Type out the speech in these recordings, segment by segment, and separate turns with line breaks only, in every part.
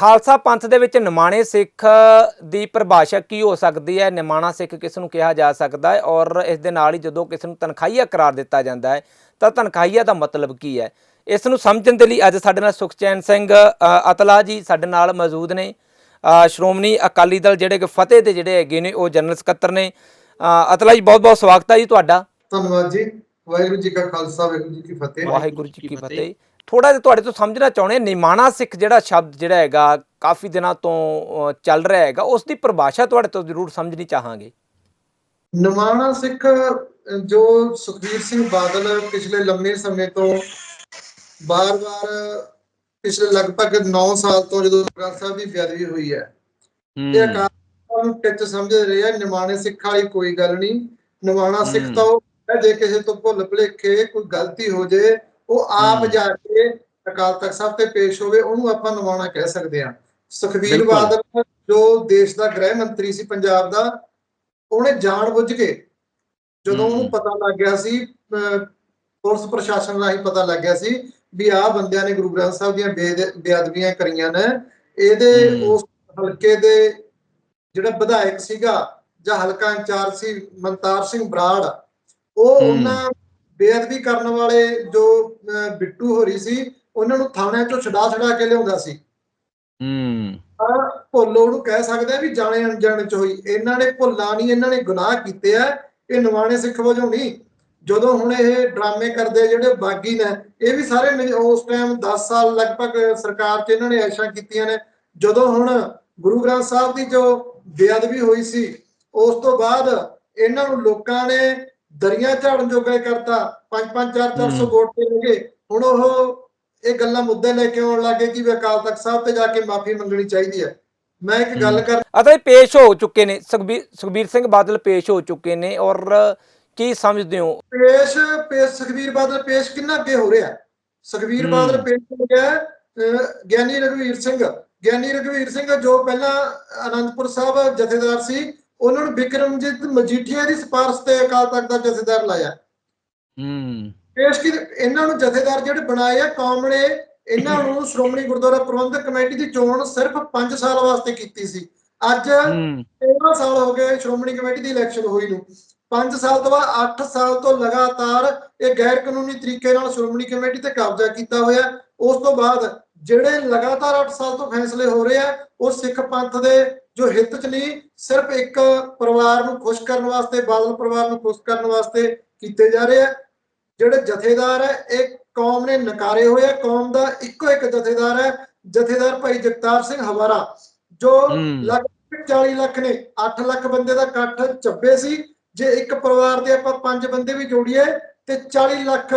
ਖਾਲਸਾ ਪੰਥ ਦੇ ਵਿੱਚ ਨਿਮਾਣੇ ਸਿੱਖ ਦੀ ਪਰਿਭਾਸ਼ਾ ਕੀ ਹੋ ਸਕਦੀ ਹੈ? ਨਿਮਾਣਾ ਸਿੱਖ ਕਿਸ ਨੂੰ ਕਿਹਾ ਜਾ ਸਕਦਾ ਹੈ? ਔਰ ਇਸ ਦੇ ਨਾਲ ਹੀ ਜਦੋਂ ਕਿਸੇ ਨੂੰ ਤਨਖਾਹੀਆ ਕਰਾਰ ਦਿੱਤਾ ਜਾਂਦਾ ਹੈ ਤਾਂ ਤਨਖਾਹੀਆ ਦਾ ਮਤਲਬ ਕੀ ਹੈ? ਇਸ ਨੂੰ ਸਮਝਣ ਦੇ ਲਈ ਅੱਜ ਸਾਡੇ ਨਾਲ ਸੁਖਚੈਨ ਸਿੰਘ ਅਤਲਾ ਜੀ ਸਾਡੇ ਨਾਲ ਮੌਜੂਦ ਨੇ। ਸ਼੍ਰੋਮਣੀ ਅਕਾਲੀ ਦਲ ਜਿਹੜੇ ਕਿ ਫਤਿਹ ਦੇ ਜਿਹੜੇ ਹੈਗੇ ਨੇ ਉਹ ਜਨਰਲ ਸਕੱਤਰ ਨੇ। ਅਤਲਾ ਜੀ ਬਹੁਤ ਬਹੁਤ ਸਵਾਗਤ ਹੈ ਜੀ ਤੁਹਾਡਾ।
ਧੰਨਵਾਦ ਜੀ। ਵਾਹਿਗੁਰੂ ਜੀ ਕਾ ਖਾਲਸਾ ਵਾਹਿਗੁਰੂ ਜੀ ਕੀ ਫਤਿਹ।
ਵਾਹਿਗੁਰੂ ਜੀ ਕੀ ਫਤਿਹ। ਥੋੜਾ ਜਿਹਾ ਤੁਹਾਡੇ ਤੋਂ ਸਮਝਣਾ ਚਾਹੁੰਦੇ ਨਿਮਾਣਾ ਸਿੱਖ ਜਿਹੜਾ ਸ਼ਬਦ ਜਿਹੜਾ ਹੈਗਾ ਕਾਫੀ ਦਿਨਾਂ ਤੋਂ ਚੱਲ ਰਿਹਾ ਹੈਗਾ ਉਸ ਦੀ ਪਰਿਭਾਸ਼ਾ ਤੁਹਾਡੇ ਤੋਂ ਜ਼ਰੂਰ ਸਮਝਣੀ ਚਾਹਾਂਗੇ
ਨਿਮਾਣਾ ਸਿੱਖ ਜੋ ਸੁਖਬੀਰ ਸਿੰਘ ਬਾਦਲ ਪਿਛਲੇ ਲੰਮੇ ਸਮੇਂ ਤੋਂ ਬਾਰ-ਬਾਰ ਪਿਛਲੇ ਲਗਭਗ 9 ਸਾਲ ਤੋਂ ਜਦੋਂ ਗ੍ਰੰਥ ਸਾਹਿਬ ਦੀ ਬੇਅਦਬੀ ਹੋਈ ਹੈ ਇਹ ਅਕਾਲ ਨੂੰ ਟਿੱਚ ਸਮਝਦੇ ਰਹੇ ਆ ਨਿਮਾਣੇ ਸਿੱਖ ਵਾਲੀ ਕੋਈ ਗੱਲ ਨਹੀਂ ਨਿਮਾਣਾ ਸਿੱਖ। ਤਾਂ ਉਹ ਹੈ, ਜੇ ਕਿਸੇ ਤੋਂ ਭੁੱਲ ਭੁਲੇਖੇ ਕੋਈ ਗਲਤੀ ਹੋ ਜੇ ਉਹ ਆਪ। ਜਾ ਕੇ ਅਕਾਲ ਤਖਤ ਸਾਹਿਬ ਤੇ ਪੇਸ਼ ਹੋਵੇ ਉਹਨੂੰ ਆਪਾਂ ਨਿਮਾਣਾ ਕਹਿ ਸਕਦੇ ਹਾਂ ਸੁਖਬੀਰ। ਬਾਦਲ ਜੋ ਦੇਸ਼ ਦਾ ਗ੍ਰਹਿ ਮੰਤਰੀ ਸੀ ਪੰਜਾਬ ਦਾ ਉਹਨੇ ਜਾਣ ਬੁੱਝ ਕੇ ਜਦੋਂ। ਉਹਨੂੰ ਪਤਾ ਲੱਗ ਗਿਆ ਸੀ ਪੁਲਿਸ ਪ੍ਰਸ਼ਾਸਨ ਰਾਹੀਂ ਪਤਾ ਲੱਗ ਗਿਆ ਸੀ ਵੀ ਆਹ ਬੰਦਿਆਂ ਨੇ ਗੁਰੂ ਗ੍ਰੰਥ ਸਾਹਿਬ ਦੀਆਂ ਬੇਅਦਬੀਆਂ ਕਰੀਆਂ ਨੇ ਇਹਦੇ। ਉਸ ਹਲਕੇ ਦੇ ਜਿਹੜਾ ਵਿਧਾਇਕ ਸੀਗਾ ਜਾਂ ਹਲਕਾ ਇੰਚਾਰਜ ਸੀ ਮਨਤਾਰ ਸਿੰਘ ਬਰਾੜ ਉਹ। ਉਹਨਾਂ ਬੇਅਦਬੀ ਕਰਨ ਵਾਲੇ ਜੋ ਬਿੱਟੂ ਹੋਰੀ ਸੀ ਉਹਨਾਂ ਨੂੰ ਥਾਣਿਆਂ ਚੋਂ ਛਡਾ ਛਡਾ ਕੇ ਲਿਆਉਂਦਾ ਸੀ।
ਹੂੰ।
ਤਾਂ ਭੁੱਲ ਉਹਨੂੰ ਕਹਿ ਸਕਦੇ ਆ ਵੀ ਜਾਣੇ ਅਣਜਾਣੇ ਚ ਹੋਈ। ਇਹਨਾਂ ਨੇ ਭੁੱਲਾਂ ਨਹੀਂ ਇਹਨਾਂ ਨੇ ਗੁਨਾਹ ਕੀਤੇ ਆ। ਇਹ ਨਿਵਾਣੇ ਸਿੱਖ ਵਜੋਂ ਨਹੀਂ ਜਦੋਂ ਹੁਣ ਇਹ ਡਰਾਮੇ ਕਰਦੇ ਜਿਹੜੇ ਬਾਗੀ ਨੇ ਇਹ ਵੀ ਸਾਰੇ ਉਸ ਟਾਈਮ 10 ਸਾਲ ਲਗਭਗ ਸਰਕਾਰ 'ਚ ਇਹਨਾਂ ਨੇ ਐਸ਼ਾਂ ਕੀਤੀਆਂ ਨੇ। ਜਦੋਂ ਹੁਣ ਗੁਰੂ ਗ੍ਰੰਥ ਸਾਹਿਬ ਦੀ ਜੋ ਬੇਅਦਬੀ ਹੋਈ ਸੀ ਉਸ ਤੋਂ ਬਾਅਦ ਇਹਨਾਂ ਨੂੰ ਲੋਕਾਂ ਨੇ ਦਰਿਆ ਝਾੜਨ ਜੋਗੇ ਕਰਤਾ 5-5 4-400
ਹਮ।
ਵੋਟ ਤੇ ਲਗੇ ਹੁਣ ਉਹ ਇਹ ਗੱਲਾਂ ਮੁੱਦੇ ਲੈ ਕੇ ਆਉਣ ਲੱਗੇ ਕਿ ਵੀ ਅਕਾਲ ਤਖਤ ਸਾਹਿਬ ਤੇ ਜਾ ਕੇ ਮਾਫੀ ਮੰਗਣੀ ਚਾਹੀਦੀ ਹੈ ਮੈਂ ਇੱਕ ਗੱਲ। ਕਰ
ਅਤੇ ਪੇਸ਼ ਹੋ ਚੁੱਕੇ ਨੇ ਸੁਖਬੀਰ ਸੁਖਬੀਰ ਸਿੰਘ ਬਾਦਲ ਪੇਸ਼ ਹੋ ਚੁੱਕੇ ਨੇ ਔਰ ਕੀ ਸਮਝਦੇ ਹੋ
ਪੇਸ਼ ਪੇਸ਼ ਸੁਖਬੀਰ ਬਾਦਲ ਪੇਸ਼ ਕਿੰਨਾ ਅੱਗੇ ਹੋ ਰਿਹਾ ਸੁਖਬੀਰ। ਬਾਦਲ ਪੇਸ਼ ਹੋ ਗਿਆ ਗਿਆਨੀ ਰਘਵੀਰ ਸਿੰਘ ਗਿਆਨੀ ਰਘਵੀਰ ਸਿੰਘ ਜੋ ਪਹਿਲਾਂ ਆਨੰਦਪੁਰ ਸਾਹਿਬ ਜਥੇਦਾਰ ਸੀ ਉਹਨਾਂ ਨੂੰ ਵਿਕਰਮਜੀਤ ਮਜੀਠੀਆ ਦੀ ਸਿਫਾਰਿਸ਼ ਤੇ ਅਕਾਲ ਤਖਤ ਦਾ ਜਥੇਦਾਰ ਲਾਇਆ।
ਹੂੰ।
ਪੇਸ਼ ਕੀ ਇਹਨਾਂ ਨੂੰ ਜਥੇਦਾਰ ਜਿਹੜੇ ਬਣਾਏ ਆ ਕੌਮ ਨੇ ਇਹਨਾਂ ਨੂੰ ਸ਼੍ਰੋਮਣੀ ਗੁਰਦੁਆਰਾ ਪ੍ਰਬੰਧਕ ਕਮੇਟੀ ਦੀ ਚੋਣ ਸਿਰਫ 5 ਸਾਲ ਵਾਸਤੇ ਕੀਤੀ ਸੀ। ਅੱਜ
ਹੂੰ।
13 ਸਾਲ ਹੋ ਗਏ ਸ਼੍ਰੋਮਣੀ ਕਮੇਟੀ ਦੀ ਇਲੈਕਸ਼ਨ ਹੋਈ ਨੂੰ। 5 ਸਾਲ ਤੋਂ ਬਾਅਦ 8 ਸਾਲ ਤੋਂ ਲਗਾਤਾਰ ਇਹ ਗੈਰ ਕਾਨੂੰਨੀ ਤਰੀਕੇ ਨਾਲ ਸ਼੍ਰੋਮਣੀ ਕਮੇਟੀ ਤੇ ਕਬਜ਼ਾ ਕੀਤਾ ਹੋਇਆ। ਉਸ ਤੋਂ ਬਾਅਦ ਜਿਹੜੇ ਲਗਾਤਾਰ 8 ਸਾਲ ਤੋਂ ਫੈਸਲੇ ਹੋ ਰਹੇ ਆ ਉਹ ਸਿੱਖ ਪੰਥ ਦੇ ਜੋ ਹਿੱਤ ਚ ਨਹੀਂ ਸਿਰਫ ਇੱਕ ਪਰਿਵਾਰ ਨੂੰ ਖੁਸ਼ ਕਰਨ ਵਾਸਤੇ ਬਾਦਲ ਪਰਿਵਾਰ ਨੂੰ ਖੁਸ਼ ਕਰਨ ਵਾਸਤੇ ਕੀਤੇ ਜਾ ਰਹੇ ਆ। ਜਿਹੜੇ ਜਥੇਦਾਰ ਹੈ ਇਹ ਕੌਮ ਨੇ ਨਕਾਰੇ ਹੋਏ ਆ। ਕੌਮ ਦਾ ਇੱਕੋ ਇੱਕ ਜਥੇਦਾਰ ਹੈ ਜਥੇਦਾਰ ਭਾਈ ਜਗਤਾਰ ਸਿੰਘ ਹਵਾਰਾ ਜੋ। ਲਗਭਗ 40 ਲੱਖ ਨੇ 8 ਲੱਖ ਬੰਦੇ ਦਾ ਇਕੱਠ ਚੱਬੇ ਸੀ। ਜੇ ਇੱਕ ਪਰਿਵਾਰ ਦੇ ਆਪਾਂ ਪੰਜ ਬੰਦੇ ਵੀ ਜੋੜੀਏ ਤੇ 40 ਲੱਖ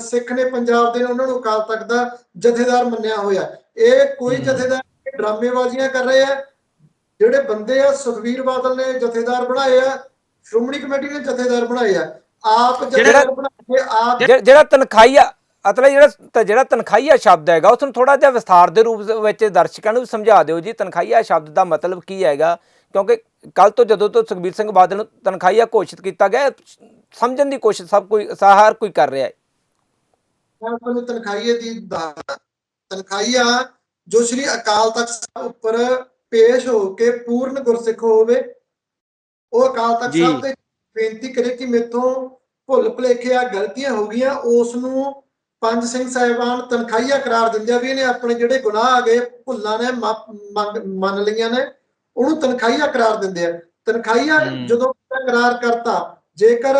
ਸਿੱਖ ਨੇ ਪੰਜਾਬ ਦੇ ਉਹਨਾਂ ਨੂੰ ਅਕਾਲ ਤਖਤ ਦਾ ਜਥੇਦਾਰ ਮੰਨਿਆ ਹੋਇਆ। ਇਹ ਕੋਈ। ਜਥੇਦਾਰ ਡਰਾਮੇਬਾਜ਼ੀਆਂ ਕਰ ਰਹੇ ਆ। ਜਿਹੜੇ ਬੰਦੇ ਆ ਸੁਖਵੀਰ ਬਾਦਲ ਨੇ ਜਥੇਦਾਰ ਬਣਾਏ ਆ ਸ਼੍ਰੋਮਣੀ ਕਮੇਟੀ ਨੇ ਜਥੇਦਾਰ ਬਣਾਏ ਆ। ਆਪ ਜਥੇਦਾਰ ਬਣਾਏ ਆਪ
ਜਿਹ- ਜਿਹੜਾ ਤਨਖਾਹੀਆ ਅਤਲਾ ਜਿਹੜਾ ਜਿਹੜਾ ਤਨਖਾਹੀਆ ਸ਼ਬਦ ਹੈਗਾ ਉਸ ਨੂੰ ਥੋੜਾ ਜਿਹਾ ਵਿਸਥਾਰ ਦੇ ਰੂਪ ਵਿੱਚ ਦਰਸ਼ਕਾਂ ਨੂੰ ਸਮਝਾ ਦਿਓ ਜੀ ਤਨਖਾਹੀਆ ਸ਼ਬਦ ਦਾ ਮਤਲਬ ਕੀ ਹੈਗਾ? ਕਿਉਂਕਿ ਕੱਲ ਤੋਂ ਜਦੋਂ ਤੋਂ ਸੁਖਬੀਰ ਸਿੰਘ ਬਾਦਲ ਨੂੰ ਤਨਖਾਹੀਆ ਘੋਸ਼ਿਤ ਕੀਤਾ ਗਿਆ ਸਮਝਣ ਦੀ ਕੋਸ਼ਿਸ਼ ਸਭ ਕੋਈ ਹਰ ਕੋਈ ਕਰ ਰਿਹਾ ਹੈ।
ਆਪਾਂ ਤਨਖਾਹੀਏ ਦੀ ਦਾ- ਤਨਖਾਹੀਆ ਜੋ ਸ੍ਰੀ ਅਕਾਲ ਤਖਤ ਸਾਹਿਬ ਉੱਪਰ ਪੇਸ਼ ਹੋ ਕੇ ਪੂਰਨ ਗੁਰਸਿੱਖ ਹੋਵੇ ਉਹ ਅਕਾਲ ਤਖਤ। ਸਾਹਿਬ ਤੇ ਬੇਨਤੀ ਕਰੇ ਕਿ ਮੇਥੋਂ ਭੁੱਲ ਭੁਲੇਖੇ ਆ ਗਲਤੀਆਂ ਹੋ ਗਈਆਂ ਉਸ ਨੂੰ ਪੰਜ ਸਿੰਘ ਸਾਹਿਬਾਨ ਤਨਖਾਹੀਆ ਕਰਾਰ ਦਿੰਦੇ ਆ ਵੀ ਇਹਨੇ ਆਪਣੇ ਜਿਹੜੇ ਗੁਨਾਹ ਆ ਗਏ ਭੁੱਲਾਂ ਨੇ ਮੰਨ ਲਈਆਂ ਨੇ ਉਹਨੂੰ ਤਨਖਾਹੀਆ ਕਰਾਰ ਦਿੰਦੇ ਆ ਤਨਖਾਹੀਆ। ਜਦੋਂ ਕਰਾਰ ਕਰਤਾ ਜੇਕਰ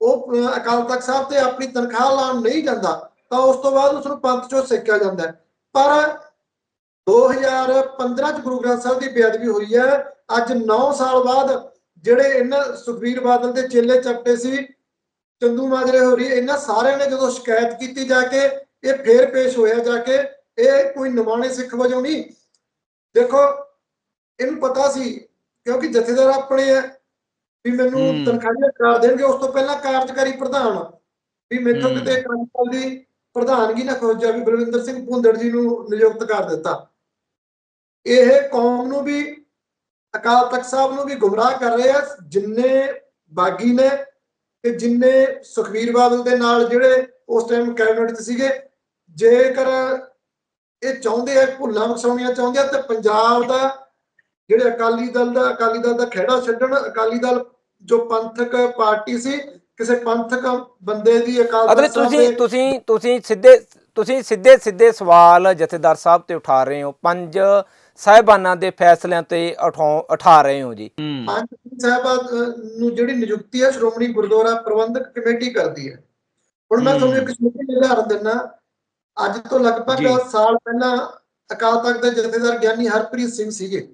ਉਹ ਅਕਾਲ ਤਖਤ ਸਾਹਿਬ ਤੇ ਆਪਣੀ ਤਨਖਾਹ ਲਾਉਣ ਨਹੀਂ ਜਾਂਦਾ ਤਾਂ ਉਸ ਤੋਂ ਬਾਅਦ ਉਸ ਨੂੰ ਪੰਥ ਚੋਂ ਸਿੱਖਿਆ ਜਾਂਦਾ। ਪਰ 2015 ਚ ਗੁਰੂ ਗ੍ਰੰਥ ਸਾਹਿਬ ਦੀ ਬੇਅਦਬੀ ਹੋਈ ਹੈ ਅੱਜ 9 ਸਾਲ ਬਾਅਦ ਜਿਹੜੇ ਇਹਨਾਂ ਸੁਖਬੀਰ ਬਾਦਲ ਦੇ ਚੇਲੇ ਚੱਪਟੇ ਸੀ ਚੰਦੂ ਮਾਜਰੇ ਹੋਰੀ ਇਹਨਾਂ ਸਾਰਿਆਂ ਨੇ ਜਦੋਂ ਸ਼ਿਕਾਇਤ ਕੀਤੀ ਜਾ ਕੇ ਇਹ ਫੇਰ ਪੇਸ਼ ਹੋਇਆ ਜਾ ਕੇ ਇਹ ਕੋਈ ਨਿਮਾਣੇ ਸਿੱਖ ਵਜੋਂ ਨਹੀਂ ਦੇਖੋ ਇਹਨੂੰ ਪਤਾ ਸੀ ਕਿਉਂਕਿ ਜਥੇਦਾਰ ਆਪਣੇ ਆ ਵੀ ਮੈਨੂੰ
ਹਮ।
ਤਨਖਾਹੀਆਂ ਕਰਾ ਦੇਣਗੇ ਉਸ ਤੋਂ ਪਹਿਲਾਂ ਕਾਰਜਕਾਰੀ ਪ੍ਰਧਾਨ ਵੀ ਮੈਥੋਂ। ਕਿਤੇ ਕਾਂਗਰਸ ਦੀ ਪ੍ਰਧਾਨਗੀ ਨਾ ਖੋਜਿਆ ਵੀ ਬਲਵਿੰਦਰ ਸਿੰਘ ਭੁੰਦੜ ਜੀ ਨੂੰ ਨਿਯੁਕਤ ਕਰ ਦਿੱਤਾ ਇਹ ਕੌਮ ਨੂੰ ਵੀ ਅਕਾਲ ਤਖਤ ਸਾਹਿਬ ਨੂੰ ਵੀ ਗੁੰਮਰਾਹ ਕਰ ਰਹੇ ਆ ਜਿੰਨੇ ਬਾਗੀ ਨੇ ਤੇ ਜਿੰਨੇ ਸੁਖਵੀਰ ਬਾਦਲ ਦੇ ਨਾਲ ਜਿਹੜੇ ਉਸ ਟਾਈਮ ਕੈਬਨਿਟ 'ਚ ਸੀਗੇ ਜੇਕਰ ਇਹ ਚਾਹੁੰਦੇ ਆ ਭੁੱਲਾਂ ਵਸਾਉਣੀਆਂ ਚਾਹੁੰਦੇ ਆ ਤੇ ਪੰਜਾਬ ਦਾ ਜਿਹੜੇ ਅਕਾਲੀ ਦਲ ਦਾ ਅਕਾਲੀ ਦਲ ਦਾ ਖਹਿੜਾ ਛੱਡਣ ਅਕਾਲੀ ਦਲ ਜੋ ਪੰਥਕ ਪਾਰਟੀ ਸੀ ਕਿਸੇ ਪੰਥਕ ਬੰਦੇ ਦੀ ਅਕਾਲ ਤਖ਼ਤ
ਤੁਸੀਂ ਤੁਸੀਂ ਤੁਸੀਂ ਸਿੱਧੇ ਤੁਸੀਂ ਸਿੱਧੇ ਸਿੱਧੇ ਸਵਾਲ ਜਥੇਦਾਰ ਸਾਹਿਬ ਤੇ ਉਠਾ ਰਹੇ ਹੋ। ਪੰਜ ਸਾਹਿਬਾਨਾਂ ਦੇ ਫੈਸਲਿਆਂ ਤੇ ਉਠਾ ਰਹੇ ਹੋ ਜੀ।
ਪੰਜ ਨੂੰ ਜਿਹੜੀ ਨਿਯੁਕਤੀ ਹੈ ਸ਼੍ਰੋਮਣੀ ਗੁਰਦੁਆਰਾ ਪ੍ਰਬੰਧਕ ਕਮੇਟੀ ਕਰਦੀ ਹੈ। ਹੁਣ ਮੈਂ। ਤੁਹਾਨੂੰ ਇੱਕ ਛੋਟੀ ਜਿਹੀ ਉਦਾਹਰਨ ਦਿੰਦਾ। ਅੱਜ ਤੋਂ ਲਗਭਗ। ਸਾਲ ਪਹਿਲਾਂ ਅਕਾਲ ਤਖਤ ਦੇ ਜਥੇਦਾਰ ਗਿਆਨੀ ਹਰਪ੍ਰੀਤ ਸਿੰਘ ਸੀਗੇ।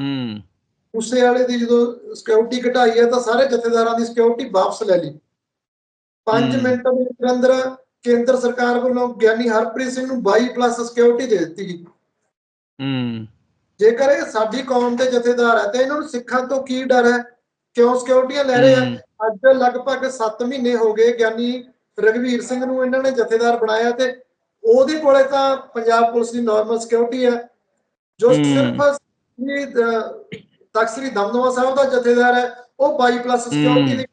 ਹੂੰ।
ਉਸੇ ਵਾਲੇ ਦੀ ਜਦੋਂ ਸਿਕਿਉਰਿਟੀ ਘਟਾਈ ਹੈ ਤਾਂ ਸਾਰੇ ਜਥੇਦਾਰਾਂ ਦੀ ਸਿਕਿਉਰਿਟੀ ਵਾਪਸ ਲੈ ਲਈ। 5
ਹਮ।
ਮਿੰਟ ਦੇ ਅੰਦਰ ਕੇਂਦਰ ਸਰਕਾਰ ਵੱਲੋਂ ਗਿਆਨੀ ਹਰਪ੍ਰੀਤ ਸਿੰਘ ਨੂੰ 22 ਪਲੱਸ ਸਿਕਿਉਰਿਟੀ ਦੇ ਦਿੱਤੀ ਗਈ।
ਹੂੰ।
ਜੇਕਰ ਇਹ ਸਾਡੀ ਕੌਮ ਦੇ ਜਥੇਦਾਰ ਹੈ ਤੇ ਇਹਨਾਂ ਨੂੰ ਸਿੱਖਾਂ ਤੋਂ ਕੀ ਡਰ ਹੈ? ਕਿਉਂ ਸਿਕਿਉਰਿਟੀਆਂ ਲੈ ਰਹੇ ਆ। ਅੱਜ ਲਗਭਗ 7 ਮਹੀਨੇ ਹੋ ਗਏ ਗਿਆਨੀ ਰਗਵੀਰ ਸਿੰਘ ਨੂੰ ਇਹਨਾਂ ਨੇ ਜਥੇਦਾਰ ਬਣਾਇਆ ਤੇ ਉਹਦੇ ਕੋਲੇ ਤਾਂ ਪੰਜਾਬ ਪੁਲਿਸ ਦੀ ਨਾਰਮਲ ਸਿਕਿਉਰਿਟੀ ਹੈ। ਜੋ। ਸਿਰਫ ਇਹ ਤਖਤ ਸ੍ਰੀ ਦਮਦਮਾ ਸਾਹਿਬ ਦਾ ਜਥੇਦਾਰ ਹੈ ਉਹ 22 ਪਲੱਸ ਸਿਕਿਉਰਿਟੀ ਦੀ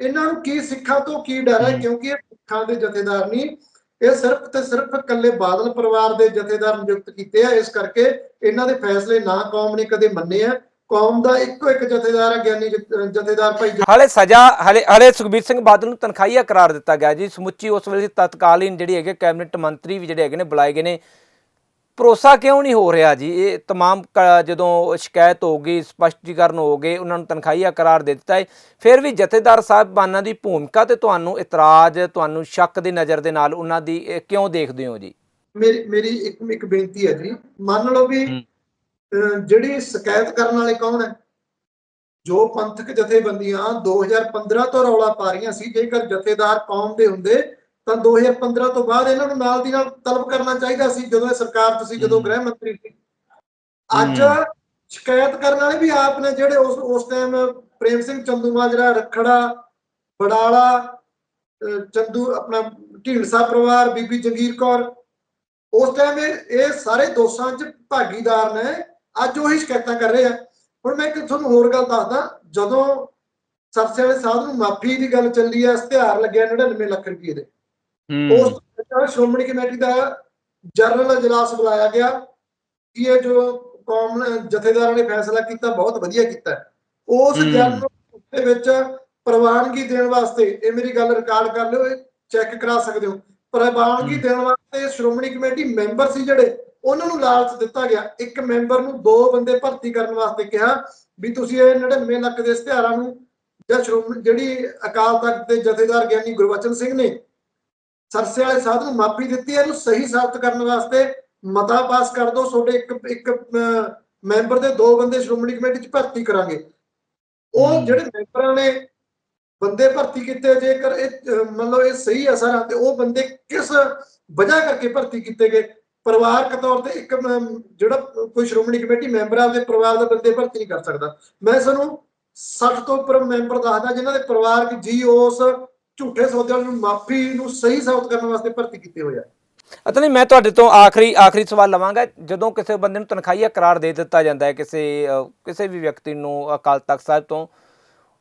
ਇਹਨਾਂ ਨੂੰ ਕੀ ਸਿੱਖਾਂ ਤੋਂ ਕੀ ਡਰ ਹੈ?
ਹੂੰ।
ਕਿਉਂਕਿ ਇਹ ਸਿੱਖਾਂ ਦੇ ਜਥੇਦਾਰ ਨਹੀਂ ਇਹ ਸਿਰਫ ਤੇ ਸਿਰਫ ਇਕੱਲੇ ਬਾਦਲ ਪਰਿਵਾਰ ਦੇ ਜਥੇਦਾਰ ਨਿਯੁਕਤ ਕੀਤੇ ਆ, ਇਸ ਕਰਕੇ ਇਹਨਾਂ ਦੇ ਫੈਸਲੇ ਨਾ ਕੌਮ ਨੇ ਕਦੇ ਮੰਨੇ ਆ। ਕੌਮ ਦਾ ਇੱਕੋ ਇੱਕ ਜਥੇਦਾਰ ਹੈ ਗਿਆਨੀ ਜਥੇਦਾਰ ਭਾਈ ਜ-
ਹਾਲੇ ਸਜ਼ਾ, ਹਲੇ ਹਲੇ ਸੁਖਬੀਰ ਸਿੰਘ ਬਾਦਲ ਨੂੰ ਤਨਖਾਹੀਆ ਕਰਾਰ ਦਿੱਤਾ ਗਿਆ ਜੀ। ਸਮੁੱਚੀ ਉਸ ਵੇਲੇ ਤਤਕਾਲੀਨ ਜਿਹੜੀ ਹੈਗੇ ਕੈਬਨਿਟ ਮੰਤਰੀ ਵੀ ਜਿਹੜੇ ਹੈਗੇ ਨੇ, ਬੁਲਾਏ ਗਏ ਨੇ। ਭਰੋਸਾ ਕਿਉਂ ਨਹੀਂ ਹੋ ਰਿਹਾ ਜੀ ਇਹ तमाम ਕ- ਜਦੋਂ ਸ਼ਿਕਾਇਤ ਹੋ ਗਈ ਸਪਸ਼ਟੀਕਰਨ ਹੋ ਗਏ ਉਹਨਾਂ ਨੂੰ ਤਨਖਾਹੀਆ ਕਰਾਰ ਦੇ ਦਿੱਤਾ ਹੈ ਫਿਰ ਵੀ ਜਥੇਦਾਰ ਸਾਹਿਬਾਨਾਂ ਦੀ ਭੂਮਿਕਾ ਤੇ ਤੁਹਾਨੂੰ ਇਤਰਾਜ਼ ਤੁਹਾਨੂੰ ਸ਼ੱਕ ਦੀ ਨਜ਼ਰ ਦੇ ਨਾਲ ਉਹਨਾਂ ਦੀ ਇਹ ਕਿਉਂ ਦੇਖਦੇ ਹੋ ਜੀ
ਮੇਰੀ ਮੇਰੀ ਇੱਕ ਇੱਕ ਬੇਨਤੀ ਹੈ ਜੀ ਮੰਨ ਲਓ ਵੀ
ਹੂੰ।
ਅਹ, ਜਿਹੜੀ ਸ਼ਿਕਾਇਤ ਕਰਨ ਵਾਲੇ ਕੌਣ ਹੈ ਜੋ ਪੰਥਕ ਜਥੇਬੰਦੀਆਂ 2015 ਤੋਂ ਰੌਲਾ ਪਾ ਰਹੀਆਂ ਸੀ ਜੇਕਰ ਜਥੇਦਾਰ ਕੌਮ ਦੇ ਹੁੰਦੇ ਤਾਂ 2015 ਤੋਂ ਬਾਅਦ ਇਹਨਾਂ ਨੂੰ ਨਾਲ ਦੀ ਨਾਲ ਤਲਬ ਕਰਨਾ ਚਾਹੀਦਾ ਸੀ ਜਦੋਂ ਇਹ ਸਰਕਾਰ 'ਚ ਸੀ ਜਦੋਂ। ਗ੍ਰਹਿ ਮੰਤਰੀ ਸੀ ਅੱਜ। ਸ਼ਿਕਾਇਤ ਕਰਨ ਵਾਲੇ ਵੀ ਆਪ ਨੇ ਜਿਹੜੇ ਉਸ ਉਸ ਟਾਈਮ ਪ੍ਰੇਮ ਸਿੰਘ ਚੰਦੂ ਮਾਜਰਾ ਰਖੜਾ ਅਹ ਚੰਦੂ ਆਪਣਾ ਢੀਂਡਸਾ ਪਰਿਵਾਰ ਬੀਬੀ ਜੰਗੀਰ ਕੌਰ ਉਸ ਟਾਈਮ ਇਹ ਸਾਰੇ ਦੋਸ਼ਾਂ 'ਚ ਭਾਗੀਦਾਰ ਨੇ ਅੱਜ ਉਹੀ ਸ਼ਿਕਾਇਤਾਂ ਕਰ ਰਹੇ ਆ ਹੁਣ ਮੈਂ ਇੱਕ ਤੁਹਾਨੂੰ ਹੋਰ ਗੱਲ ਦੱਸਦਾ ਜਦੋਂ ਸਰਸੇ ਵਾਲੇ ਸਾਹਿਬ ਨੂੰ ਮਾਫੀ ਦੀ ਗੱਲ ਚੱਲੀ ਆ ਇਸ਼ਤਿਹਾਰ ਲੱਗਿਆ 99 ਲੱਖ ਰੁਪਏ ਦੇ ਉਸ ਤੋਂ ਸ਼੍ਰੋਮਣੀ ਕਮੇਟੀ ਦਾ ਜਨਰਲ ਇਜਲਾਸ ਬੁਲਾਇਆ ਗਿਆ ਕਿ ਇਹ ਜੋ ਕੌਮ ਜਥੇਦਾਰਾਂ ਨੇ ਫੈਸਲਾ ਕੀਤਾ ਬਹੁਤ ਵਧੀਆ ਕੀਤਾ। ਉਸ। ਜਨਰਲ ਦੇ ਵਿੱਚ ਪ੍ਰਵਾਨਗੀ ਦੇਣ ਵਾਸਤੇ ਇਹ ਮੇਰੀ ਗੱਲ ਰਿਕਾਰਡ ਕਰ ਲਿਓ ਇਹ ਚੈੱਕ ਕਰਾ ਸਕਦੇ ਹੋ ਪ੍ਰਵਾਨਗੀ। ਦੇਣ ਵਾਸਤੇ ਸ਼੍ਰੋਮਣੀ ਕਮੇਟੀ ਮੈਂਬਰ ਸੀ ਜਿਹੜੇ ਉਹਨਾਂ ਨੂੰ ਲਾਲਚ ਦਿੱਤਾ ਗਿਆ ਇੱਕ ਮੈਂਬਰ ਨੂੰ ਦੋ ਬੰਦੇ ਭਰਤੀ ਕਰਨ ਵਾਸਤੇ ਕਿਹਾ ਵੀ ਤੁਸੀਂ ਇਹ 99 ਲੱਖ ਦੇ ਇਸ਼ਤਿਹਾਰਾਂ ਨੂੰ ਜਾਂ ਸ਼੍ਰੋਮਣੀ ਜਿਹੜੀ ਅਕਾਲ ਤਖਤ ਦੇ ਜਥੇਦਾਰ ਗਿਆਨੀ ਗੁਰਬਚਨ ਸਿੰਘ ਨੇ ਸਰਸੇ ਵਾਲੇ ਸਾਧ ਨੂੰ ਮਾਫੀ ਦਿੱਤੀ ਹੈ ਇਹਨੂੰ ਸਹੀ ਸਾਬਤ ਕਰਨ ਵਾਸਤੇ ਮਤਾ ਪਾਸ ਕਰ ਦਿਓ। ਤੁਹਾਡੇ ਇੱਕ ਇੱਕ ਮੈਂਬਰ ਦੇ ਦੋ ਬੰਦੇ ਸ਼੍ਰੋਮਣੀ ਕਮੇਟੀ 'ਚ ਭਰਤੀ ਕਰਾਂਗੇ। ਉਹ। ਜਿਹੜੇ ਮੈਂਬਰਾਂ ਨੇ ਬੰਦੇ ਭਰਤੀ ਕੀਤੇ ਜੇਕਰ ਇਹ ਲਓ ਇਹ ਸਹੀ ਅਸਰ ਆ ਤੇ ਉਹ ਬੰਦੇ ਕਿਸ ਵਜ੍ਹਾ ਕਰਕੇ ਭਰਤੀ ਕੀਤੇ ਗਏ? ਪਰਿਵਾਰਕ ਤੌਰ ਤੇ ਇੱਕ ਜਿਹੜਾ ਕੋਈ ਸ਼੍ਰੋਮਣੀ ਕਮੇਟੀ ਮੈਂਬਰ ਦੇ ਪਰਿਵਾਰ ਦੇ ਬੰਦੇ ਭਰਤੀ ਨਹੀਂ ਕਰ ਸਕਦਾ। ਮੈਂ ਤੁਹਾਨੂੰ 60 ਤੋਂ ਉੱਪਰ ਮੈਂਬਰ ਦੱਸਦਾ ਜਿਨ੍ਹਾਂ ਦੇ ਪਰਿਵਾਰਕ ਜੀ ਉਸ ਝੂਠੇ ਸੌਦੇ ਨੂੰ ਮਾਫੀ ਨੂੰ ਸਹੀ ਸਾਬਤ ਕਰਨ ਵਾਸਤੇ ਭਰਤੀ ਕੀਤੇ ਹੋਏ ਆ।
ਜੀ ਮੈਂ ਤੁਹਾਡੇ ਤੋਂ ਆਖਰੀ ਆਖਰੀ ਸਵਾਲ ਲਵਾਂਗਾ। ਜਦੋਂ ਕਿਸੇ ਬੰਦੇ ਨੂੰ ਤਨਖਾਹੀਆ ਕਰਾਰ ਦੇ ਦਿੱਤਾ ਜਾਂਦਾ ਹੈ ਕਿਸੇ ਕਿਸੇ ਵੀ ਵਿਅਕਤੀ ਨੂੰ ਅਕਾਲ ਤਖਤ ਸਾਹਿਬ ਤੋਂ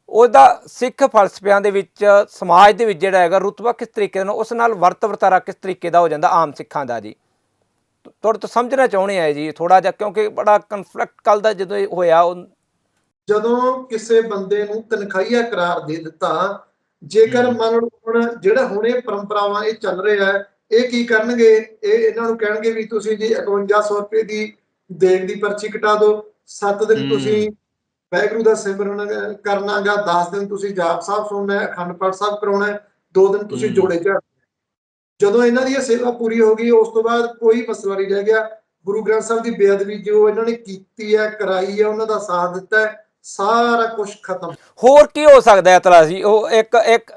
ਉਹਦਾ ਸਿੱਖ ਫਲਸਫਿਆਂ ਦੇ ਵਿੱਚ ਸਮਾਜ ਦੇ ਵਿੱਚ ਜਿਹੜਾ ਹੈਗਾ ਰੁਤਬਾ ਕਿਸ ਤਰੀਕੇ ਨਾਲ ਉਸ ਨਾਲ ਵਰਤ ਵਰਤਾਰਾ ਕਿਸ ਤਰੀਕੇ ਦਾ ਹੋ ਜਾਂਦਾ ਆਮ ਸਿੱਖਾਂ ਦਾ ਜੀ? ਤੁਹਾਡੇ ਤੋਂ ਸਮਝਣਾ ਚਾਹੁੰਦੇ ਆ ਜੀ ਥੋੜਾ ਜਿਹਾ ਕਿਉਂਕਿ ਬੜਾ ਕਨਫਲਿਕਟ ਕੱਲ ਦਾ ਜਦੋਂ ਹੋਇਆ
ਜਦੋਂ ਕਿਸੇ ਬੰਦੇ ਨੂੰ ਤਨਖਾਹੀਆ ਕਰਾਰ ਦੇ ਦਿੱਤਾ ਜੇਕਰ। ਮੰਨ ਲਓ ਹੁਣ ਜਿਹੜਾ ਹੁਣ ਇਹ ਪਰੰਪਰਾਵਾਂ ਇਹ ਚੱਲ ਰਿਹਾ ਹੈ ਇਹ ਕੀ ਕਰਨਗੇ ਇਹ ਇਹਨਾਂ ਨੂੰ ਕਹਿਣਗੇ ਵੀ ਤੁਸੀਂ ਜੀ 5100 ਰੁਪਏ ਦੀ ਦੇਣ ਦੀ ਪਰਚੀ ਕਟਾ ਦਿਓ 7 ਦਿਨ। ਤੁਸੀਂ ਵਾਹਿਗੁਰੂ ਦਾ ਸਿਮਰਨ ਕਰਨਾਗਾ 10 ਦਿਨ ਤੁਸੀਂ ਜਾਪ ਸਾਹਿਬ ਸੁਣਨਾ ਹੈ ਅਖੰਡ ਪਾਠ ਸਾਹਿਬ ਕਰਾਉਣਾ ਹੈ 2 ਦਿਨ ਤੁਸੀਂ। ਜੋੜੇ ਝਾੜ ਜਦੋਂ ਇਹਨਾਂ ਦੀ ਇਹ ਸੇਵਾ ਪੂਰੀ ਹੋ ਗਈ ਉਸ ਤੋਂ ਬਾਅਦ ਕੋਈ ਮਸਲਾ ਨਹੀਂ ਰਹਿ ਗਿਆ ਗੁਰੂ ਗ੍ਰੰਥ ਸਾਹਿਬ ਦੀ ਬੇਅਦਬੀ ਜੋ ਇਹਨਾਂ ਨੇ ਕੀਤੀ ਹੈ ਕਰਾਈ ਹੈ ਉਹਨਾਂ ਦਾ ਸਾਥ ਦਿੱਤਾ ਹੈ ਸਾਰਾ ਕੁਝ ਖਤਮ।
ਹੋਰ ਕੀ ਹੋ ਸਕਦਾ ਹੈ ਤਲਾ ਜੀ? ਉਹ ਇੱਕ ਇੱਕ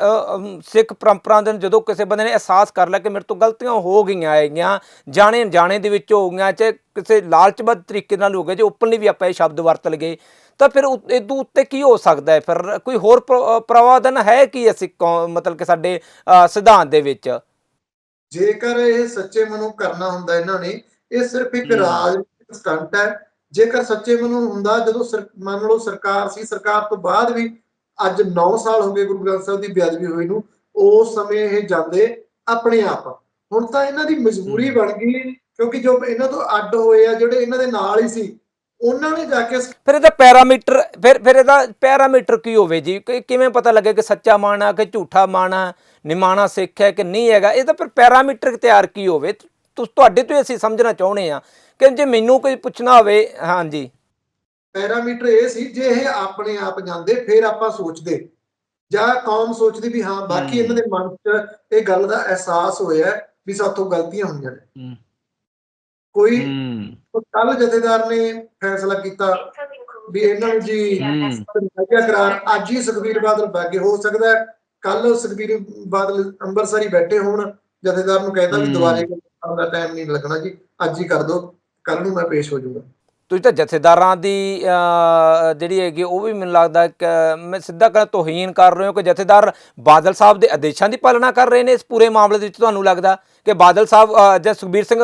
ਸਿੱਖ ਪਰੰਪਰਾ ਦੇ ਜਦੋਂ ਕਿਸੇ ਬੰਦੇ ਨੇ ਅਹਿਸਾਸ ਕਰ ਲਿਆ ਕਿ ਮੇਰੇ ਤੋਂ ਗਲਤੀਆਂ ਹੋ ਗਈਆਂ ਹੈਗੀਆਂ ਜਾਣੇ ਅਣਜਾਣੇ ਦੇ ਵਿੱਚ ਹੋ ਗਈਆਂ ਚਾਹੇ ਕਿਸੇ ਲਾਲਚਬੱਧ ਤਰੀਕੇ ਨਾਲ ਹੋ ਗਏ ਜੇ ਓਪਨਲੀ ਵੀ ਆਪਾਂ ਇਹ ਸ਼ਬਦ ਵਰਤ ਲਗੇ ਤਾਂ ਫਿਰ ਇਹਦੂ ਉੱਤੇ ਕੀ ਹੋ ਸਕਦਾ ਹੈ? ਫਿਰ ਕੋਈ ਹੋਰ ਪ੍ਰ- ਪ੍ਰਾਵਧਾਨ ਹੈ ਕੀ ਅਸੀਂ ਮਤਲਬ ਕਿ ਸਾਡੇ ਸਿਧਾਂਤ ਦੇ ਵਿੱਚ?
ਜੇਕਰ ਇਹ ਸੱਚੇ ਮਨੋਂ ਕਰਨਾ ਹੁੰਦਾ ਇਹਨਾਂ ਨੇ ਇਹ ਸਿਰਫ ਇੱਕ। ਰਾਜਨੀਤਿਕ ਸਟੰਟ ਹੈ ਜੇਕਰ ਸੱਚੇ ਮਨੋਂ ਹੁੰਦਾ ਜਦੋਂ ਮੰਨ ਲਓ ਸਰਕਾਰ ਸੀ ਸਰਕਾਰ ਤੋਂ ਬਾਅਦ ਵੀ ਅੱਜ 9 ਸਾਲ ਹੋ ਗਏ ਗੁਰੂ ਗ੍ਰੰਥ ਸਾਹਿਬ ਦੀ ਬੇਅਦਬੀ ਹੋਈ ਨੂੰ ਉਸ ਸਮੇਂ ਇਹ ਜਾਂਦੇ ਆਪਣੇ ਆਪ। ਹੁਣ ਤਾਂ ਇਹਨਾਂ ਦੀ ਮਜਬੂਰੀ। ਬਣ ਗਈ ਕਿਉਂਕਿ ਜੋ ਇਹਨਾਂ ਤੋਂ ਅੱਡ ਹੋਏ ਆ ਜਿਹੜੇ ਇਹਨਾਂ ਦੇ ਨਾਲ ਹੀ ਸੀ ਉਹਨਾਂ ਨੇ ਜਾ ਕੇ
ਫਿਰ ਇਹਦਾ ਪੈਰਾਮੀਟਰ ਫਿਰ ਫਿਰ ਇਹਦਾ ਪੈਰਾਮੀਟਰ ਕੀ ਹੋਵੇ ਜੀ? ਕਿ ਕਿਵੇਂ ਪਤਾ ਲੱਗੇ ਕਿ ਸੱਚਾ ਮਾਣ ਆ ਕਿ ਝੂਠਾ ਮਾਣ ਆ ਨਿਮਾਣਾ ਸਿੱਖ ਹੈ ਕਿ ਨਹੀਂ ਹੈਗਾ? ਇਹਦਾ ਫਿਰ ਪੈਰਾਮੀਟਰ ਤਿਆਰ ਕੀ ਹੋਵੇ? ਤੁ- ਤੁਹਾਡੇ ਤੋਂ ਹੀ ਅਸੀਂ ਸਮਝਣਾ ਚਾਹੁੰਦੇ ਆ ਕਿ ਜੇ ਮੈਨੂੰ ਕੋਈ ਪੁੱਛਣਾ ਹੋਵੇ ਹਾਂਜੀ।
ਪੈਰਾਮੀਟਰ ਇਹ ਸੀ ਜੇ ਇਹ ਆਪਣੇ ਆਪ ਜਾਂਦੇ ਫਿਰ ਆਪਾਂ ਸੋਚਦੇ। ਜਾਂ ਕੌਮ ਸੋਚਦੀ ਵੀ ਹਾਂ ਬਾਕੀ
ਹਮ।
ਇਹਨਾਂ ਦੇ ਮਨ 'ਚ ਇਹ ਗੱਲ ਦਾ ਅਹਿਸਾਸ ਹੋਇਆ ਹੈ ਵੀ ਸਾਥੋਂ ਗਲਤੀਆਂ ਹੋਈਆਂ ਨੇ।
ਹੂੰ।
ਕੋਈ
ਹੂੰ।
ਕੱਲ ਜਥੇਦਾਰ ਨੇ ਫੈਸਲਾ ਕੀਤਾ ਵੀ ਇਹਨਾਂ ਨੂੰ ਜੀ। ਲੱਗਿਆ ਕਰਾਰ ਅੱਜ ਹੀ ਸੁਖਬੀਰ ਬਾਦਲ ਬਾਗੇ ਹੋ ਸਕਦਾ ਹੈ। ਕੱਲ ਸੁਖਬੀਰ ਬਾਦਲ ਅੰਮ੍ਰਿਤਸਰ ਹੀ ਬੈਠੇ ਹੋਣ। ਜਥੇਦਾਰ ਨੂੰ ਕਹਿੰਦਾ ਵੀ। ਦੁਬਾਰੇ ਕਰਨ ਦਾ ਟਾਈਮ ਨਹੀਂ ਲੱਗਣਾ ਜੀ ਅੱਜ ਹੀ ਕਰ ਦਿਓ ਕੱਲ ਨੂੰ ਮੈਂ ਪੇਸ਼ ਹੋ ਜਾਊਗਾ।
ਤੁਸੀਂ ਤਾਂ ਜਥੇਦਾਰਾਂ ਦੀ ਜਿਹੜੀ ਹੈਗੀ ਉਹ ਵੀ ਮੈਨੂੰ ਲੱਗਦਾ ਕਿ ਮੈਂ ਸਿੱਧਾ ਕਰ ਤੋਹੀਨ ਕਰ ਰਹੇ ਹੋ ਕਿ ਜਥੇਦਾਰ ਬਾਦਲ ਸਾਹਿਬ ਦੇ ਆਦੇਸ਼ਾਂ ਦੀ ਪਾਲਣਾ ਕਰ ਰਹੇ ਨੇ ਇਸ ਪੂਰੇ ਮਾਮਲੇ ਦੇ ਵਿੱਚ ਤੁਹਾਨੂੰ ਲੱਗਦਾ? ਕਿ ਬਾਦਲ ਸਾਹਿਬ ਅਹ, ਜਾਂ ਸੁਖਬੀਰ ਸਿੰਘ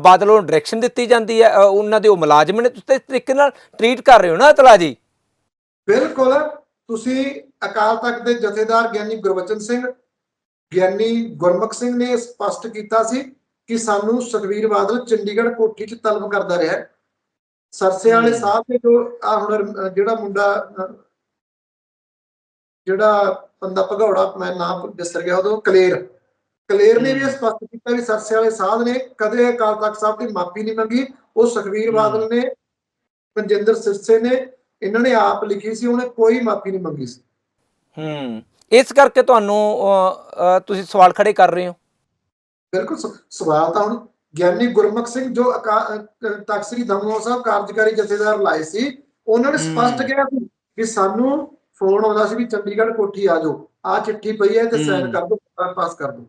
ਬਾਦਲ ਨੂੰ ਡਾਇਰੈਕਸ਼ਨ ਦਿੱਤੀ ਜਾਂਦੀ ਹੈ ਉਹਨਾਂ ਦੇ ਉਹ ਮੁਲਾਜ਼ਮ ਨੇ ਤੁਸੀਂ ਇਸ ਤਰੀਕੇ ਨਾਲ ਟਰੀਟ ਕਰ ਰਹੇ ਹੋ ਨਾ ਅਤਲਾ ਜੀ?
ਬਿਲਕੁਲ ਤੁਸੀਂ ਅਕਾਲ ਤਖਤ ਦੇ ਜਥੇਦਾਰ ਗਿਆਨੀ ਗੁਰਬਚਨ ਸਿੰਘ ਗਿਆਨੀ ਗੁਰਮੁਖ ਸਿੰਘ ਨੇ ਸਪਸ਼ਟ ਕੀਤਾ ਸੀ ਕਿ ਸਾਨੂੰ ਸੁਖਵੀਰ ਬਾਦਲ ਚੰਡੀਗੜ੍ਹ ਕੋਠੀ 'ਚ ਤਲਬ ਕਰਦਾ ਰਿਹਾ। ਸਰਸੇ ਵਾਲੇ। ਸਾਹਿਬ ਨੇ ਜੋ ਆ ਹੁਣ ਜਿਹੜਾ ਮੁੰਡਾ ਜਿਹੜਾ ਬੰਦਾ ਭਗੌੜਾ ਮੈਂ ਨਾਮ ਵਿਸਰ ਗਿਆ ਉਦੋਂ ਕਲੇਰ ਕਲੇਰ ਨੇ ਵੀ। ਸਪਸ਼ਟ ਕੀਤਾ ਵੀ ਸਰਸੇ ਵਾਲੇ ਸਾਹਿਬ ਨੇ ਕਦੇ ਅਕਾਲ ਤਖਤ ਸਾਹਿਬ ਦੀ ਮਾਫੀ ਨਹੀਂ ਮੰਗੀ ਉਹ ਸੁਖਵੀਰ। ਬਾਦਲ ਨੇ ਮਨਜਿੰਦਰ ਸਿਰਸੇ ਨੇ ਇਹਨਾਂ ਨੇ ਆਪ ਲਿਖੀ ਸੀ ਉਹਨੇ ਕੋਈ ਮਾਫੀ ਨਹੀਂ ਮੰਗੀ ਸੀ
ਹੂੰ ਇਸ ਕਰਕੇ ਤੁਹਾਨੂੰ ਤੁਸੀਂ ਸਵਾਲ ਖੜੇ ਕਰ ਰਹੇ ਹੋ
ਬਿਲਕੁਲ ਸਵਾਲ ਤਾਂ ਹੁਣ ਗਿਆਨੀ ਗੁਰਮੁਖ ਸਿੰਘ ਜੋ ਅਕਾ- ਅ, ਤਖ਼ਤ ਸ੍ਰੀ ਦਮੋਹ ਸਾਹਿਬ ਕਾਰਜਕਾਰੀ ਜਥੇਦਾਰ ਲਾਏ ਸੀ ਉਹਨਾਂ ਨੇ ਸਪਸ਼ਟ। ਕਿਹਾ ਸੀ ਕਿ ਸਾਨੂੰ ਫੋਨ ਆਉਂਦਾ ਸੀ ਵੀ ਚੰਡੀਗੜ੍ਹ ਕੋਠੀ ਆ ਜਾਓ ਆ ਚਿੱਠੀ ਪਈ ਹੈ ਤੇ ਸਾਈਨ। ਕਰ ਦਿਓ ਪਾਸ ਕਰ ਦਿਓ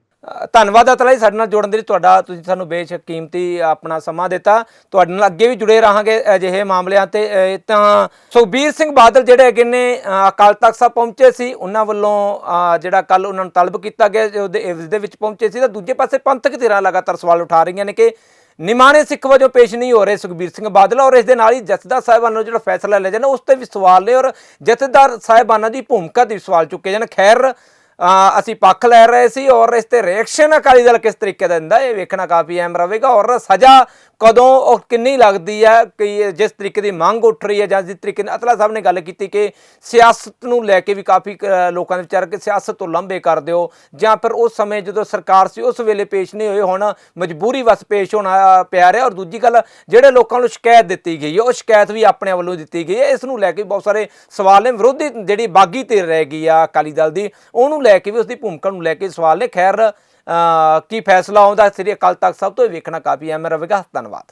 ਧੰਨਵਾਦ ਅਤਲਾ ਜੀ, ਸਾਡੇ ਨਾਲ ਜੁੜਨ ਦੇ ਲਈ। ਤੁਹਾਡਾ, ਤੁਸੀਂ ਸਾਨੂੰ ਬੇਸ਼ੱਕ ਕੀਮਤੀ ਆਪਣਾ ਸਮਾਂ ਦਿੱਤਾ। ਤੁਹਾਡੇ ਨਾਲ ਅੱਗੇ ਵੀ ਜੁੜੇ ਰਹਾਂਗੇ ਅਜਿਹੇ ਮਾਮਲਿਆਂ ਤੇ। ਤਾਂ ਸੁਖਬੀਰ ਸਿੰਘ ਬਾਦਲ ਜਿਹੜੇ ਹੈਗੇ ਨੇ ਅਕਾਲ ਤਖਤ ਸਾਹਿਬ ਪਹੁੰਚੇ ਸੀ। ਉਹਨਾਂ ਵੱਲੋਂ ਜਿਹੜਾ ਕੱਲ ਉਹਨਾਂ ਨੂੰ ਤਲਬ ਕੀਤਾ ਗਿਆ ਉਹਦੇ ਇਵਜ਼ ਦੇ ਵਿੱਚ ਪਹੁੰਚੇ ਸੀ। ਤਾਂ ਦੂਜੇ ਪਾਸੇ ਪੰਥਕ ਧਿਰਾਂ ਲਗਾਤਾਰ ਸਵਾਲ ਉਠਾ ਰਹੀਆਂ ਨੇ ਕਿ ਨਿਮਾਣੇ ਸਿੱਖ ਵਜੋਂ ਪੇਸ਼ ਨਹੀਂ ਹੋ ਰਹੇ ਸੁਖਬੀਰ ਸਿੰਘ ਬਾਦਲ। ਔਰ ਇਸ ਦੇ ਨਾਲ ਹੀ ਜਥੇਦਾਰ ਸਾਹਿਬਾਨ ਨੂੰ ਜਿਹੜਾ ਫੈਸਲਾ ਲਿਆ ਜਾਣਾ, ਉਸ ਤੇ ਵੀ ਸਵਾਲ ਨੇ। ਔਰ ਜਥੇਦਾਰ ਸਾਹਿਬਾਨਾਂ ਦੀ ਭੂਮਿਕਾ ਦੇ ਵੀ ਸਵਾਲ ਚੁੱਕੇ ਜਾਣ। ਖੈਰ ਅਸੀਂ ਪੱਖ ਲੈ ਰਹੇ ਸੀ ਔਰ ਇਸ ਤੇ ਰਿਐਕਸ਼ਨ ਅਕਾਲੀ ਦਲ ਕਿਸ ਤਰੀਕੇ ਦਾ ਦਿੰਦਾ, ਇਹ ਵੇਖਣਾ ਕਾਫੀ ਅਹਿਮ ਰਹੇਗਾ ਔਰ ਸਜ਼ਾ ਕਦੋਂ ਔਰ ਕਿੰਨੀ ਲੱਗਦੀ ਹੈ, ਕਿ ਜਿਸ ਤਰੀਕੇ ਦੀ ਮੰਗ ਉੱਠ ਰਹੀ ਹੈ ਜਾਂ ਜਿਸ ਤਰੀਕੇ ਨਾਲ ਅਤਲਾ ਸਾਹਿਬ ਨੇ ਗੱਲ ਕੀਤੀ ਕਿ ਸਿਆਸਤ ਨੂੰ ਲੈ ਕੇ ਵੀ ਕਾਫੀ ਲੋਕਾਂ ਦੇ ਵਿਚਾਰ ਕਿ ਸਿਆਸਤ ਤੋਂ ਲੰਬੇ ਕਰ ਦਿਓ, ਜਾਂ ਫਿਰ ਉਸ ਸਮੇਂ ਜਦੋਂ ਸਰਕਾਰ ਸੀ, ਉਸ ਵੇਲੇ ਪੇਸ਼ ਨਹੀਂ ਹੋਏ, ਹੁਣ ਮਜਬੂਰੀ ਵਸ ਪੇਸ਼ ਹੋਣਾ ਪਿਆ ਰਿਹਾ ਔਰ ਦੂਜੀ ਗੱਲ, ਜਿਹੜੇ ਲੋਕਾਂ ਨੂੰ ਸ਼ਿਕਾਇਤ ਦਿੱਤੀ ਗਈ ਹੈ, ਉਹ ਸ਼ਿਕਾਇਤ ਵੀ ਆਪਣੇ ਵੱਲੋਂ ਦਿੱਤੀ ਗਈ ਹੈ, ਇਸ ਨੂੰ ਲੈ ਕੇ ਬਹੁਤ ਸਾਰੇ ਸਵਾਲ ਨੇ, ਵਿਰੋਧੀ ਜਿਹੜੀ ਬਾਗੀ ਧਿਰ ਰਹਿ ਗਈ ਆ ਅਕਾਲੀ ਦਲ ਦੀ, ਉਹਨੂੰ ਲੈ ਕੇ ਵੀ ਉਸਦੀ ਭੂਮਿਕਾ ਨੂੰ ਲੈ ਕੇ ਸਵਾਲ ਨੇ। ਖੈਰ ਅ, ਕੀ ਫੈਸਲਾ ਆਉਂਦਾ ਸ੍ਰੀ ਅਕਾਲ ਤਖਤ ਸਾਹਿਬ ਤੋਂ ਇਹ ਵੇਖਣਾ ਕਾਫੀ ਅਹਿਮ ਰਹੇਗਾ। ਧੰਨਵਾਦ।